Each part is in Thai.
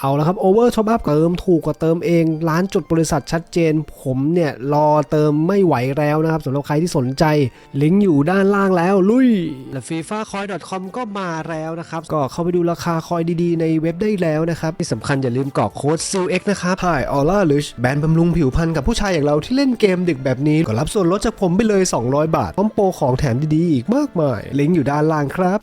เอาละครับโอเวอร์ช็อปอัพเติมถูกกว่าเติมเองร้านจดบริษัทชัดเจน ผมเนี่ยรอเติมไม่ไหวแล้วนะครับสำหรับใครที่สนใจ ลิงก์อยู่ด้านล่างแล้วลุยและ FIFA Coin com ก็มาแล้วนะครับ ก็เข้าไปดูราคาคอยดีๆ ในเว็บได้แล้วนะครับ ที่สำคัญอย่าลืมกรอกโค้ด SEALX นะครับ Hi Aura Rich แบรนด์บำรุงผิวพรรณกับผู้ชายอย่างเราที่เล่นเกมดึกแบบนี้ ก็รับส่วนลดจากผมไปเลย 200 บาทพร้อมโปรของแถมดีๆอีกมากมาย ลิงก์อยู่ด้านล่างครับ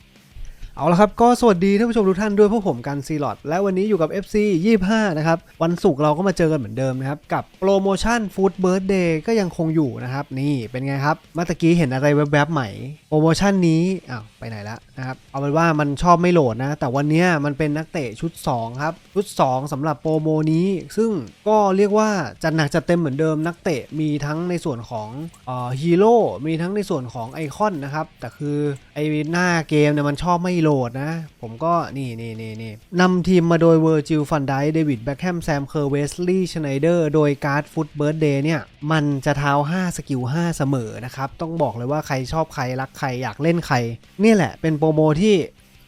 เอาละครับ ก็สวัสดีท่านผู้ชมทุกท่านด้วยพวกผมกันซีลอดและวันนี้อยู่กับ FC 25 นะครับ วันศุกร์เราก็มาเจอกันเหมือนเดิมนะครับ กับโปรโมชั่นฟู้ดเบิร์ดเดย์ก็ยังคงอยู่นะครับ นี่เป็นไงครับเมื่อกี้เห็นอะไรแวบๆใหม่โปรโมชั่นนี้อ้าวไปไหนละนะครับ เอาเป็นว่ามันชอบไม่โหลดนะ แต่วันนี้มันเป็นนักเตะชุด 2 ครับ ชุด 2สำหรับโปรโมนี้ ซึ่งก็เรียกว่าจัดหนักจัดเต็มเหมือนเดิมนักเตะมีทั้งในส่วนของฮีโร่มีทั้งในส่วนของไอคอนนะครับแต่คือไอหน้าเกมเนี่ยมันชอบไม่โหลดนะ ผมก็นี่นี่นี่นี่นำทีมมาโดยเวอร์จิลฟันไดเดวิดแบ็คแฮมแซมเคอร์เวสลีย์ชไนเดอร์โดยการ์ดฟุตเบิร์ดเดย์เนี่ย มันจะเท้า 5 สกิล 5 เสมอนะครับ ต้องบอกเลยว่าใครชอบใคร รักใครอยากเล่นใคร นี่แหละเป็นโปรโมที่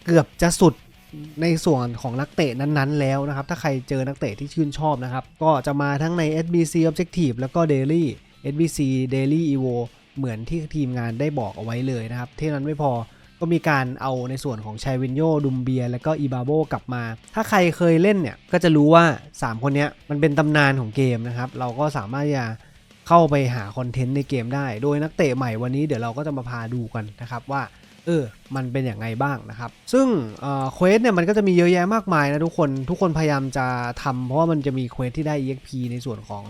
เกือบจะสุดในส่วนของนักเตะนั้นๆ แล้วนะครับ ถ้าใครเจอนักเตะที่ชื่นชอบนะครับ ก็จะมาทั้งใน SBC Objective แล้วก็ Daily SBC Daily Evo เหมือนที่ทีมงานได้บอกเอาไว้เลยนะครับเท่านั้นไม่พอ ก็มีการเอาในส่วนของชายวินโยดุมเบีย แล้วก็อีบาโบกลับมา ถ้าใครเคยเล่นเนี่ย ก็จะรู้ว่า 3 คนนี้มันเป็นตำนานของเกมนะครับ เราก็สามารถจะเข้าไปหาคอนเทนต์ในเกมได้ โดยนักเตะใหม่วันนี้เดี๋ยวเราก็จะมาพาดูกันนะครับว่าเออ มันเป็นอย่างไงบ้างนะครับ ซึ่งเควสเนี่ยมันก็จะมีเยอะแยะมากมายนะทุกคน ทุกคนพยายามจะทำเพราะว่ามันจะมีเควสที่ได้ EXP ในส่วนของ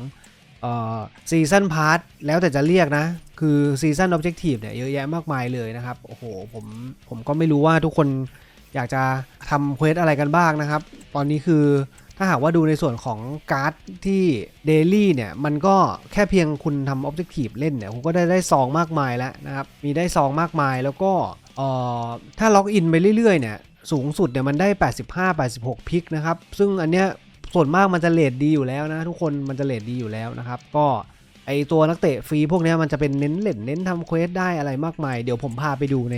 ซีซันพาร์ทแล้วแต่จะเรียกนะ คือซีซันออบเจกตีฟเนี่ยเยอะแยะมากมายเลยนะครับ โอ้โหผมผมก็ไม่รู้ว่าทุกคนอยากจะทำเควสอะไรกันบ้างนะครับ ตอนนี้คือถ้าหากว่าดูในส่วนของการ์ดที่เดลี่เนี่ย มันก็แค่เพียงคุณทำออบเจกตีฟเล่นเนี่ย คุณก็ได้ได้ซองมากมายแล้วนะครับ มีได้ซองมากมายแล้วก็ถ้าล็อกอินไปเรื่อยๆเนี่ยสูงสุดเนี่ยมันได้ 85-86 พิกนะครับ ซึ่งอันเนี้ย ส่วนมากมันจะเลทดีอยู่แล้วนะ ทุกคนมันจะเลทดีอยู่แล้วนะครับ ก็ไอตัวนักเตะฟรีพวกนี้มันจะเป็นเน้นเล่นเน้นทำเควสได้อะไรมากมาย เดี๋ยวผมพาไปดูใน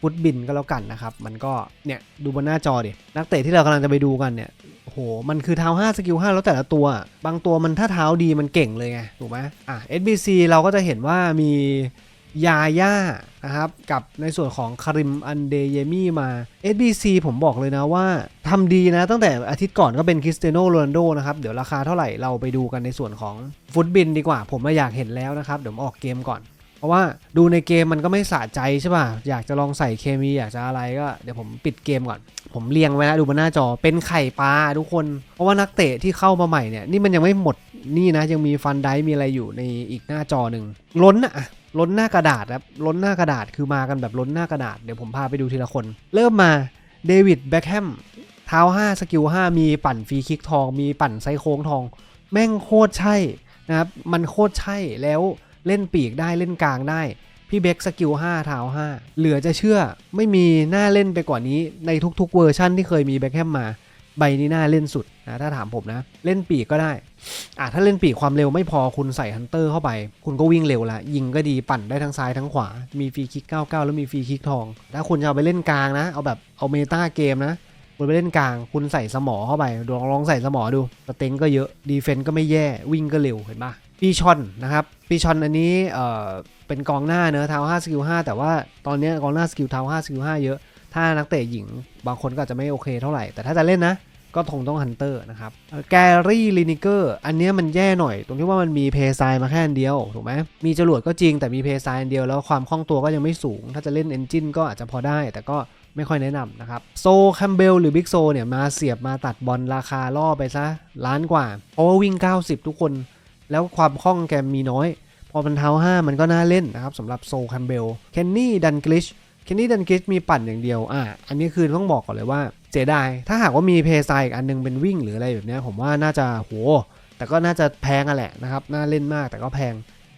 ฟุตบินก็แล้วกันนะครับ มันก็เนี่ยดูบนหน้าจอดิ นักเตะที่เรากำลังจะไปดูกันเนี่ยโอ้โหมันคือเท้า5สกิล5แล้วแต่ละตัว บางตัวมันถ้าเท้าดีมันเก่งเลยไง ถูกไหมอะ SBC เราก็จะเห็นว่ามี ยาย่านะครับ กับในส่วนของคาริมอันเดเยมี่มา SBC ผมบอกเลยนะว่าทำดีนะ ตั้งแต่อาทิตย์ก่อนก็เป็นคริสเตียโนโรนัลโดนะครับ เดี๋ยวราคาเท่าไหร่เราไปดูกันในส่วนของฟุตบินดีกว่า ผมไม่อยากเห็นแล้วนะครับ เดี๋ยวผมออกเกมก่อน เพราะว่าดูในเกมมันก็ไม่สะใจใช่ป่ะ อยากจะลองใส่เคมีอยากจะอะไรก็เดี๋ยวผมปิดเกมก่อน ผมเรียงไว้แล้วดูบนหน้าจอเป็นไข่ปลาทุกคน เพราะว่านักเตะที่เข้ามาใหม่เนี่ยนี่มันยังไม่หมดนี่นะยังมีฟันไดมีอะไรอยู่ในอีกหน้าจอหนึ่งล้นอะ ล้นหน้ากระดาษครับล้นหน้ากระดาษคือมากันแบบล้นหน้ากระดาษเดี๋ยวผมพาไปดูทีละคน เริ่มมาเดวิดแบ็คแฮมเท้า 5 สกิล 5 มีปั่นฟรีคิกทอง มีปั่นไซโค้งทอง แม่งโคตรใช่นะครับมันโคตรใช่แล้วเล่นปีกได้เล่นกลางได้พี่เบ็กสกิล5เท้า5เหลือจะเชื่อไม่มีหน้าเล่นไปกว่านี้ในทุกๆเวอร์ชั่นที่เคยมีแบ็คแฮมมา ใบนี้หน่าเล่นสุด นะถ้าถามผมนะ เล่นปีกก็ได้อะถ้าเล่นปีกความเร็วไม่พอคุณใส่ฮันเตอร์เข้าไป คุณก็วิ่งเร็วละยิงก็ดีปั่นได้ทั้งซ้ายทั้งขวา มีฟรีคิก 99 แล้วมีฟรีคิกทอง ถ้าคุณจะเอาไปเล่นกลางนะ เอาแบบเอาเมตาเกมนะคุณไปเล่นกลาง คุณใส่สมอเข้าไปลองลองใส่สมอดูสเต็งก็เยอะดีเฟนต์ก็ไม่แย่วิ่งก็เร็วเห็นปะปีชอนนะครับปีชอนอันนี้เอ่อเป็นกองหน้าเนอะเท้า5สกิล5แต่ว่าตอนนี้กองหน้าสกิลเท้า5สกิล5เยอะ ถ้านักเตะหญิงบางคนก็อาจจะไม่โอเคเท่าไหร่แต่ถ้าจะเล่นนะ ก็คงต้องฮันเตอร์นะครับแกรี่ลินิเกอร์อันนี้มันแย่หน่อย ตรงที่ว่ามันมีเพย์ไซมาแค่อันเดียวถูกไหมมีจรวดก็จริงแต่มีเพย์ไซอันเดียวแล้วความคล่องตัวก็ยังไม่สูง ถ้าจะเล่นเอนจินก็อาจจะพอได้ แต่ก็ไม่ค่อยแนะนำนะครับ โซแคมเบลหรือบิ๊กโซเนี่ยมาเสียบมาตัดบอลราคาล่อไปซะล้านกว่า เพราะว่าวิ่ง 90 ทุกคน แล้วความคล่องแกมีน้อย พอมันเท้า 5 มันก็น่าเล่นนะครับสำหรับโซแคมเบลเคนนี่ดันกลิช เคนนี่ดันกิชมีปั่นอย่างเดียว อะ อันนี้คือต้องบอกก่อนเลยว่าเสียดาย ถ้าหากว่ามีเพย์ไซอีกอันนึงเป็นวิ่งหรืออะไรแบบนี้ผมว่าน่าจะโห แต่ก็น่าจะแพงอะแหละนะครับ น่าเล่นมากแต่ก็แพง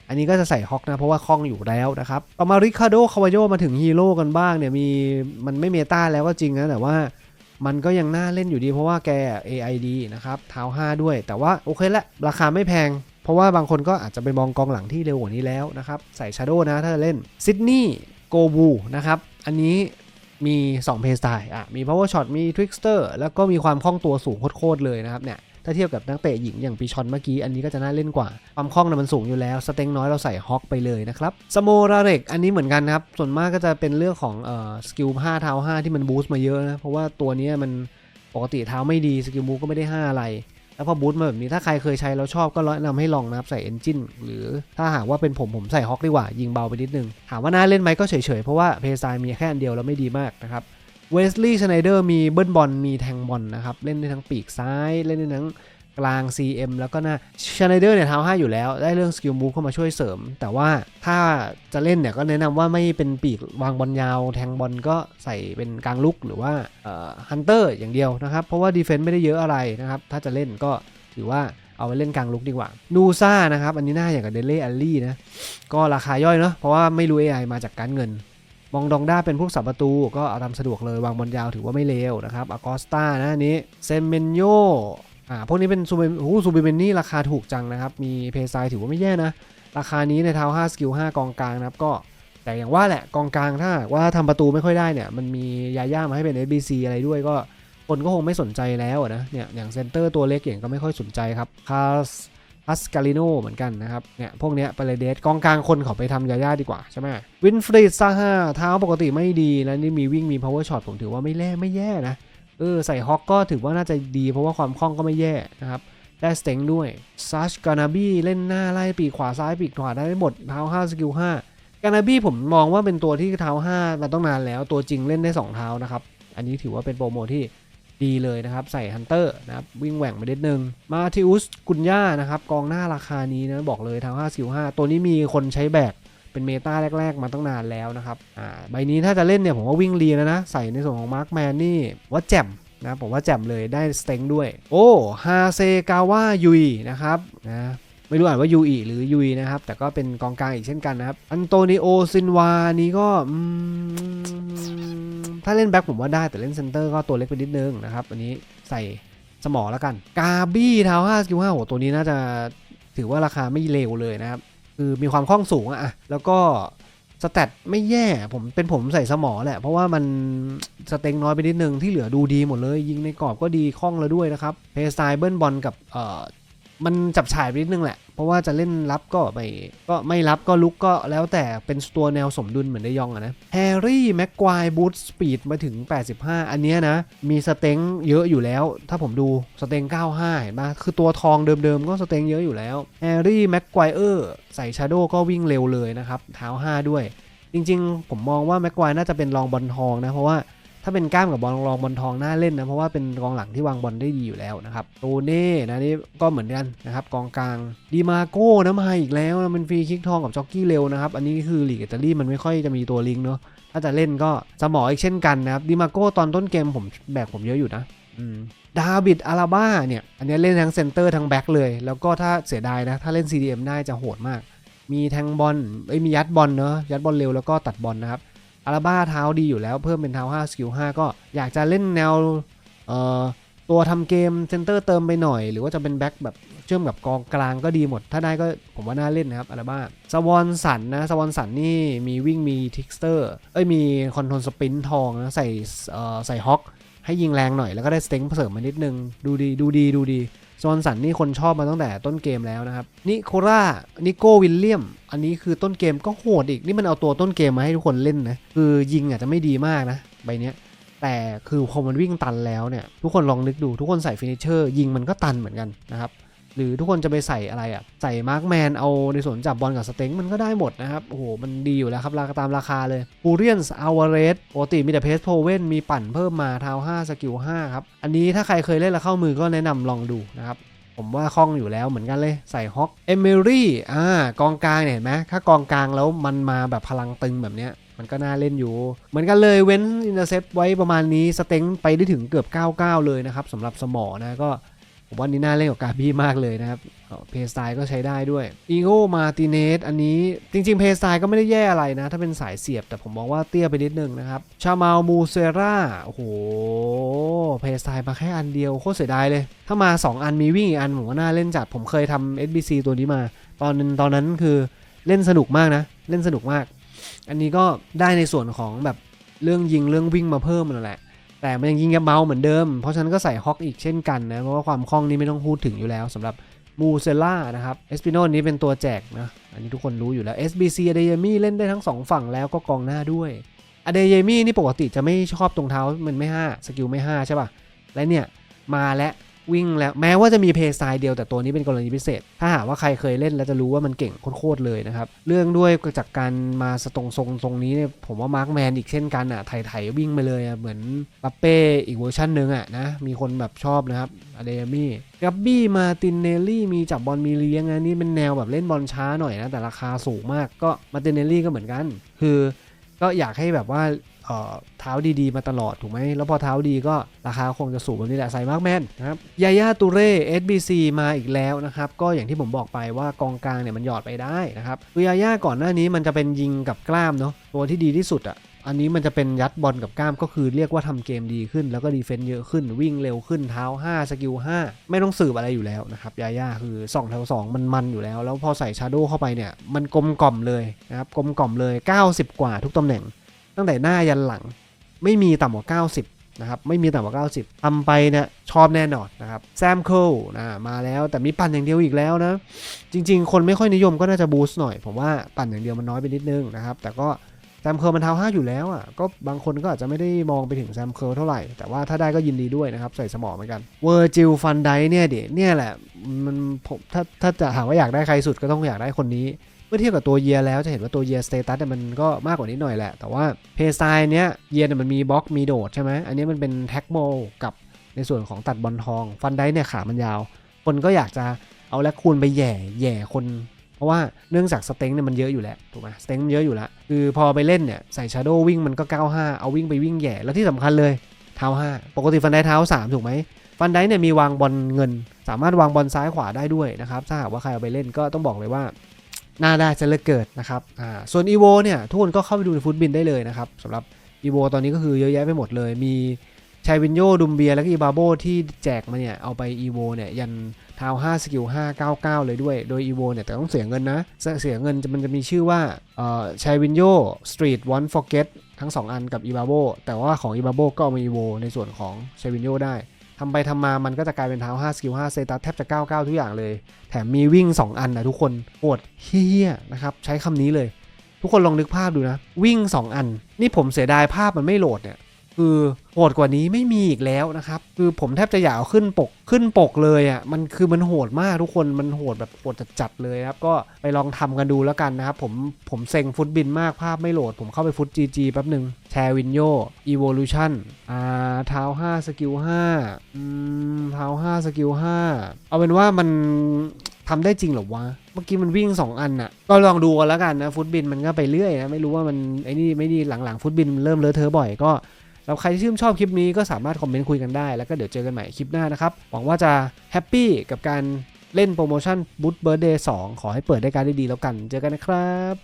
อันนี้ก็จะใส่ฮอกนะ เพราะว่าคล่องอยู่แล้วนะครับ ต่อมาริคาโดคาวาโยมาถึงฮีโร่กันบ้างเนี่ย มีมันไม่เมตาแล้วก็จริงนะ แต่ว่ามันก็ยังน่าเล่นอยู่ดี เพราะว่าแก AID นะครับเท้า5 ด้วย แต่ว่าโอเคละ ราคาไม่แพงเพราะว่าบางคนก็อาจจะไปมองกองหลังที่เร็วกว่านี้แล้วนะครับ ใส่ชาโดนะถ้าจะเล่นซิดนีย์ โกบูนะครับ อันนี้มี2เพย์สไตล์อะมี power shot มี trickster แล้วก็มีความคล่องตัวสูงโคตรเลยนะครับเนี่ยถ้าเทียบกับนักเตะหญิงอย่างปีชอนเมื่อกี้ อันนี้ก็จะน่าเล่นกว่า ความคล่องนะมันสูงอยู่แล้ว สเต็งน้อยเราใส่ฮอกไปเลยนะครับสโมราเรกอันนี้เหมือนกันนะครับ ส่วนมากก็จะเป็นเรื่องของเอ่อสกิล5เท้า 5 ที่มันบูสต์มาเยอะนะ เพราะว่าตัวนี้มันปกติเท้าไม่ดี สกิลบูก็ไม่ได้ 5 อะไร แล้วพอบูสต์มาแบบนี้ถ้าใครเคยใช้แล้วชอบก็แนะนำให้ลองนะครับใส่เอนจินหรือถ้าหากว่าเป็นผมผมใส่ฮอกดีกว่า ยิงเบาไปนิดนึง ถามว่าน่าเล่นไหมก็เฉยๆ เพราะว่าเพย์ไซมีแค่อันเดียวแล้วไม่ดีมากนะครับเวสลีย์ชไนเดอร์มีเบิ้ลบอลมีแทงบอลนะครับเล่นได้ทั้งปีกซ้ายเล่นได้ทั้ง กลาง CM แล้วก็หน้าชไนเดอร์เนี่ยเท้า5อยู่แล้ว ได้เรื่องสกิลมูฟเข้ามาช่วยเสริม แต่ว่าถ้าจะเล่นเนี่ยก็แนะนำว่าไม่เป็นปีกวางบอลยาว แทงบอลก็ใส่เป็นกลางลุกหรือว่าฮันเตอร์อย่างเดียวนะครับ เพราะว่าดีเฟนต์ไม่ได้เยอะอะไรนะครับ ถ้าจะเล่นก็ถือว่าเอาไปเล่นกลางลุกดีกว่า นูซ่านะครับ อันนี้น่าอย่างกับเดเล่อัลลี่นะ ก็ราคาย่อยเนาะ เพราะว่าไม่รู้ AI มาจากการเงิน มองดองด้าเป็นพวกสับประตู ก็เอาตามสะดวกเลยวางบอลยาวถือว่าไม่เลวนะครับ อากอสตานะนนี้ เซนเมนโย อ่าพวกนี้เป็นซูเบโอ้ซูเบเมนนี่ราคาถูกจังนะครับ มีเพย์ไซถือว่าไม่แย่นะ ราคานี้ในเท้า5สกิล5กองกลางนะครับก็แต่อย่างว่าแหละกองกลางถ้าว่าทำประตูไม่ค่อยได้เนี่ยมันมียาย่ามาให้เป็น SBC อะไรด้วยก็คนก็คงไม่สนใจแล้วนะเนี่ยอย่างเซนเตอร์ตัวเล็กอย่างก็ไม่ค่อยสนใจครับคาสพัสกาลิโนเหมือนกันนะครับเนี่ยพวกเนี้ยไปเลยเดสกองกลางคนเขาไปทำยาย่าดีกว่าใช่ไหมวินฟรีดซาฮาเท้าปกติไม่ดีแล้วนี่มีวิ่งมี power shot ผมถือว่าไม่แย่ไม่แย่นะ เออใส่ฮอกก็ถือว่าน่าจะดีเพราะว่าความคล่องก็ไม่แย่นะครับได้สเต็งด้วยซัชกานาบี้เล่นหน้าไล่ปีกขวาซ้ายปีกขวาได้หมดเท้า5สกิล5กานาบี้ผมมองว่าเป็นตัวที่เท้า5มาต้องนานแล้วตัวจริงเล่นได้ 2 เท้านะครับ อันนี้ถือว่าเป็นโปรโมที่ดีเลยนะครับ ใส่ฮันเตอร์นะครับวิ่งแหว่งไปนิดนึง มาทิอุสกุนย่านะครับกองหน้าราคานี้นะบอกเลยเท้าง5 4 5ตัวนี้มีคนใช้แบก เป็นเมตาแรก ๆ มาตั้งนานแล้วนะครับอ่าใบนี้ถ้าจะเล่นเนี่ยผมว่าวิ่งรีแล้วนะ ใส่ในส่วนของมาร์คแมนนี่ว่าแจ่มนะผมว่าแจ่มเลยได้สเต็งด้วย โอ้ฮาเซกาวะยุยนะครับนะไม่รู้อ่านว่ายูอีหรือยุยนะครับ แต่ก็เป็นกองกลางอีกเช่นกันนะครับ อันโตนิโอซินวานี้ก็ถ้าเล่นแบ็คผมว่าได้แต่เล่นเซนเตอร์ก็ตัวเล็กไปนิดนึงนะครับ อันนี้ใส่สมอแล้วกัน กาบี้เท้าสกิล5โหตัวนี้น่าจะถือว่าราคาไม่เลวเลยนะครับ คือมีความคล่องสูงอะแล้วก็สแตทไม่แย่ผมเป็นผมใส่สมอแหละ เพราะว่ามันสเต็งน้อยไปนิดนึงที่เหลือดูดีหมดเลย ยิงในกรอบก็ดีคล่องแล้วด้วยนะครับเพย์สไตล์เบิ้ลบอลกับเอ่อ มันจับฉายไปนิดนึงแหละ เพราะว่าจะเล่นรับก็ไม่ก็ไม่รับก็ลุกก็แล้วแต่เป็นตัวแนวสมดุลเหมือนได้ยองอะนะแฮร์รี่แม็กควายบูทสปีดมาถึง 85 อันเนี้ยนะ มีสเต็งเยอะอยู่แล้ว ถ้าผมดูสเต็ง 95 เห็นปะคือตัวทองเดิมๆ ก็สเต็งเยอะอยู่แล้วแฮร์รี่แม็กควายเออร์ใส่ชาโดก็วิ่งเร็วเลยนะครับ เท้า 5 ด้วย จริงๆ ผมมองว่าแม็กควายน่าจะเป็นรองบอลทองนะเพราะว่า ถ้าเป็นกล้ามกับบอลรองบอลทองน่าเล่นนะเพราะว่าเป็นกองหลังที่วางบอลได้ดีอยู่แล้วนะครับโตเน่นะนี่ก็เหมือนกันนะครับกองกลางดีมาโก้นะมาอีกแล้วนะเป็นฟรีคิกทองกับจ็อกกี้เร็วนะครับอันนี้คือลีกอิตาลีมันไม่ค่อยจะมีตัวลิงเนาะถ้าจะเล่นก็สมออีกเช่นกันนะครับดีมาโก้ตอนต้นเกมผมแบกผมเยอะอยู่นะดาบิดอาราบ้าเนี่ย อันนี้เล่นทั้งเซนเตอร์ทั้งแบ็คเลย แล้วก็ถ้าเสียดายนะ ถ้าเล่น CDM ได้จะโหดมาก มีแทงบอลเอ้ยมียัดบอลเนอะยัดบอลเร็วแล้วก็ตัดบอลนะครับ อาราบ้าเท้าดีอยู่แล้วเพิ่มเป็นเท้า5สกิล5ก็อยากจะเล่นแนวตัวทำเกมเซนเตอร์เติมไปหน่อย หรือว่าจะเป็นแบ็คแบบเชื่อมกับกองกลางก็ดีหมด ถ้าได้ก็ผมว่าน่าเล่นนะครับอาราบ้าสวอนสันนะสวอนสันนี่มีวิ่งมีทิกสเตอร์เอ้ยมีคอนโทรลสปินทองนะใส่ใส่ฮอคให้ยิงแรงหน่อยแล้วก็ได้สเต็งเสริมมานิดนึง ดูดีดูดีดูดี จอห์นสันนี่คนชอบมาตั้งแต่ต้นเกมแล้วนะครับนิโคล่านิโกวิลเลียม อันนี้คือต้นเกมก็โหดอีก นี่มันเอาตัวต้นเกมมาให้ทุกคนเล่นนะ คือยิงอาจจะไม่ดีมากนะ ใบเนี้ย แต่คือพอมันวิ่งตันแล้วเนี่ย ทุกคนลองนึกดูทุกคนใส่ฟินิชเชอร์ยิงมันก็ตันเหมือนกันนะครับ หรือทุกคนจะไปใส่อะไรอะใส่มาร์กแมนเอาในส่วนจับบอลกับสเต็งมันก็ได้หมดนะครับ โอ้โห มันดีอยู่แล้วครับ ราคาตามราคาเลยปูเรียนส์อาวเรสปกติมีแต่เพสโพเวนมีปั่นเพิ่มมาเท้า5สกิล5ครับ อันนี้ถ้าใครเคยเล่นแล้วเข้ามือก็แนะนำลองดูนะครับผมว่าคล่องอยู่แล้วเหมือนกันเลยใส่ฮอกเอเมรี่อ่ากองกลางเนี่ยเห็นไหมถ้ากองกลางแล้วมันมาแบบพลังตึงแบบเนี้ยมันก็น่าเล่นอยู่ เหมือนกันเลยเว้นอินเตอร์เซปไว้ประมาณนี้สเต็งไปได้ถึงเกือบ 99 เลยนะครับสำหรับสมอนะก็ ผมว่านี่น่าเล่นกับกาบี้มากเลยนะครับเพย์สไตล์ก็ใช้ได้ด้วยอีโก้มาติเนสอันนี้จริงๆเพย์สไตล์ก็ไม่ได้แย่อะไรนะ ถ้าเป็นสายเสียบแต่ผมมองว่าเตี้ยไปนิดนึงนะครับ ชามาลมูเซราโอ้โหเพย์สไตล์มาแค่อันเดียวโคตรเสียดายเลย ถ้ามา 2 อันมีวิ่งอีกอันผมว่าน่าเล่นจัดผมเคยทำ SBC ตัวนี้มา ตอนนั้นตอนนั้นคือเล่นสนุกมากนะ เล่นสนุกมาก อันนี้ก็ได้ในส่วนของแบบเรื่องยิงเรื่องวิ่งมาเพิ่มนั่นแหละ แต่มันยังยิงกับเมาส์เหมือนเดิม เพราะฉะนั้นก็ใส่ฮอกอีกเช่นกันนะ เพราะว่าความคล่องนี้ไม่ต้องพูดถึงอยู่แล้วสำหรับมูเซล่านะครับเอสปิโนนี้เป็นตัวแจกนะ อันนี้ทุกคนรู้อยู่แล้ว SBC อเดยมี่เล่นได้ทั้งสองฝั่งแล้วก็กองหน้าด้วยอเดยมี่นี่ปกติจะไม่ชอบตรงเท้ามันไม่ 5 สกิลไม่ 5 ใช่ป่ะ และเนี่ย มาแล้ว วิ่งแล้วแม้ว่าจะมีเพย์สไตล์เดียวแต่ตัวนี้เป็นกรณีพิเศษ ถ้าหากว่าใครเคยเล่นแล้วจะรู้ว่ามันเก่งโคตรเลยนะครับ เรื่องด้วยจากการมาสตรงทรงตรงนี้เนี่ยผมว่ามาร์คแมนอีกเช่นกันอะไถๆวิ่งไปเลยอะเหมือนปัปเป้อีกเวอร์ชันหนึ่งอะนะมีคนแบบชอบนะครับอเดมี่กับบี้มาตินเนลลี่มีจับบอลมีเลี้ยงอันนี้เป็นแนวแบบเล่นบอลช้าหน่อยนะแต่ราคาสูงมากก็มาตินเนลลี่ก็เหมือนกัน คือก็อยากให้แบบว่า เท้าดีๆ มาตลอดถูกไหมแล้วพอเท้าดีก็ราคาคงจะสูงแบบนี้แหละใส่มากแมนนะครับยาย่าตูเร่ SBC มาอีกแล้วนะครับก็อย่างที่ผมบอกไปว่ากองกลางเนี่ยมันหยอดไปได้นะครับคือยาย่าก่อนหน้านี้มันจะเป็นยิงกับกล้ามเนาะตัวที่ดีที่สุดอะ่ะอันนี้มันจะเป็นยัดบอลกับกล้ามก็คือเรียกว่าทำเกมดีขึ้น แล้วก็ดีเฟนต์เยอะขึ้นวิ่งเร็วขึ้นเท้า 5 สกิล 5 ไม่ต้องสืบอะไรอยู่แล้วนะครับยาย่าคือ2แถว2มันมันอยู่แล้ว แล้วพอใส่ชาโดเข้าไปเนี่ย มันกลมกล่อมเลยนะครับกลมกล่อมเลย 90 กว่าทุกตำแหน่ง ตั้งแต่หน้ายันหลัง ไม่มีต่ำกว่า 90 นะครับ ไม่มีต่ำกว่า 90 ทำไปเนี่ยชอบแน่นอนนะครับ แซมเคิลนะมาแล้วแต่มีปั่นอย่างเดียวอีกแล้วนะ จริง ๆ คนไม่ค่อยนิยมก็น่าจะบูสต์หน่อย ผมว่าปั่นอย่างเดียวมันน้อยไปนิดนึงนะครับ แต่ก็แซมเคิลมันเท้าห้าอยู่แล้วอะ ก็บางคนก็อาจจะไม่ได้มองไปถึงแซมเคิลเท่าไหร่ แต่ว่าถ้าได้ก็ยินดีด้วยนะครับ ใส่สมองเหมือนกันเวอร์จิลฟันไดเนี่ยเดี๋ยเนี่ยแหละ มันผมถ้าถ้าจะถามว่าอยากได้ใครสุดก็ต้องอยากได้คนนี้ เมื่อเทียบกับตัวเยียแล้วจะเห็นว่าตัวเยียสเตตัสมันก็มากกว่านี้หน่อยแหละ แต่ว่าเพย์สไตล์เนี้ยเยียเนี่ยมันมีบล็อกมีโดดใช่ไหมอันนี้มันเป็นแท็กโมกับในส่วนของตัดบอลทอง ฟันได้เนี่ยขามันยาว คนก็อยากจะเอาแลกคูณไปแย่แย่คน เพราะว่าเนื่องจากสเต็งเนี่ยมันเยอะอยู่แล้วถูกไหมสเต็งมันเยอะอยู่แล้วคือพอไปเล่นเนี่ยใส่ชาร์โดวิ่งมันก็ 95 เอาวิ่งไปวิ่งแย่แล้วที่สำคัญเลยเท้า 5 ปกติฟันได้เท้า 3 ถูกไหมฟันได้เนี่ยมีวางบอลเงิน สามารถวางบอลซ้ายขวาได้ด้วยนะครับถ้าหากว่าใครเอาไปเล่นก็ต้องบอกเลยว่า น่าได้จะเลือกเกิดนะครับอ่าส่วน EVO เนี่ยทุกคนก็เข้าไปดูในฟุตบินได้เลยนะครับสำหรับ EVO ตอนนี้ก็คือเยอะแยะไปหมดเลย มีชายวินโยดุมเบีย แล้วก็อีบาโบที่แจกมาเนี่ย เอาไป EVO เนี่ย ยันทาว5สกิล599 เลยด้วย โดย EVO เนี่ย แต่ต้องเสียเงินนะ เสียเงินมันจะมีชื่อว่าเอ่อชายวินโยสตรีทวันฟอร์เกตทั้ง 2 อันกับอีบาโบแต่ว่าของอีบาโบก็เอามา EVO ในส่วนของชายวินโยได้ ทำไปทำมามันก็จะกลายเป็นเท้า5สกิล5เซตัสแทบจะ99 ทุกอย่างเลย แถมมีวิ่ง 2 อันนะทุกคนโอดเฮี้ยนะครับ ใช้คำนี้เลย ทุกคนลองนึกภาพดูนะ วิ่ง 2 อัน นี่ผมเสียดายภาพมันไม่โหลดเนี่ย คือโหดกว่านี้ไม่มีอีกแล้วนะครับ คือผมแทบจะอยากเอาขึ้นปกขึ้นปกเลยอะ่ะมันคือมันโหดมากทุกคนมันโหดแบบโหดจัดๆเลยครับ ก็ไปลองทำกันดูแล้วกันนะครับ ผมผมเซ็งฟุตบินมากภาพไม่โหลด ผมเข้าไปฟุต GG แป๊บหนึ่งแชร์วินโย Evolution อ่าเท้า5สกิล5อืมเท้า5สกิล5เอาเป็นว่ามันทำได้จริงหรอวะ เมื่อกี้มันวิ่ง 2 อันน่ะ ก็ลองดูกันแล้วกันนะ ฟุตบินมันก็ไปเรื่อยนะ ไม่รู้ว่ามันไอ้นี่ไม่นี่หลังๆ ฟุตบินเริ่มเลอะเทอะบ่อยก็ แล้วใครที่ชื่นชอบคลิปนี้ก็สามารถคอมเมนต์คุยกันได้ แล้วก็เดี๋ยวเจอกันใหม่คลิปหน้านะครับ หวังว่าจะแฮปปี้กับการเล่นโปรโมชั่นบู t เบิร์ดเดย์สขอให้เปิดได้การได้ดีแล้วกัน เจอกันนะครับ